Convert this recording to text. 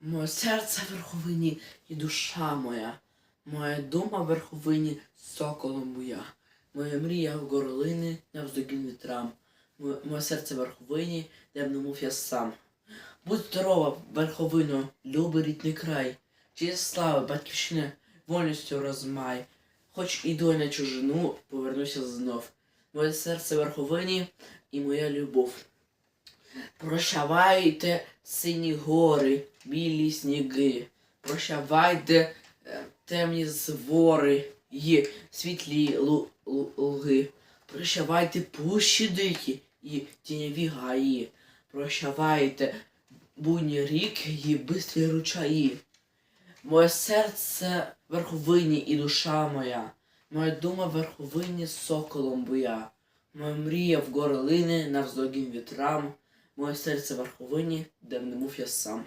Моє серце в верховині і душа моя, моя дума верховині соколом буя, моя мрія в горлини навздогін вітрам, моє, серце верховині, де б не мов я сам. Будь здорова, верховино, любий рідний край, честь слави, батьківщина, вольністю розмай. Хоч іду я на чужину, повернуся знов. Моє серце верховині і моя любов. Прощавайте, сині гори, білі сніги. Прощавайте е, темні звори і світлі лу- лу- луги. Прощавайте пущі дикі і тіньові гаї. Прощавайте буйні ріки і бистрі ручаї. Моє серце верховині і душа моя, моя дума верховині соколом буя, моя мрія в горлини навздогін вітрам, моє серце в верховині, де не мов я сам.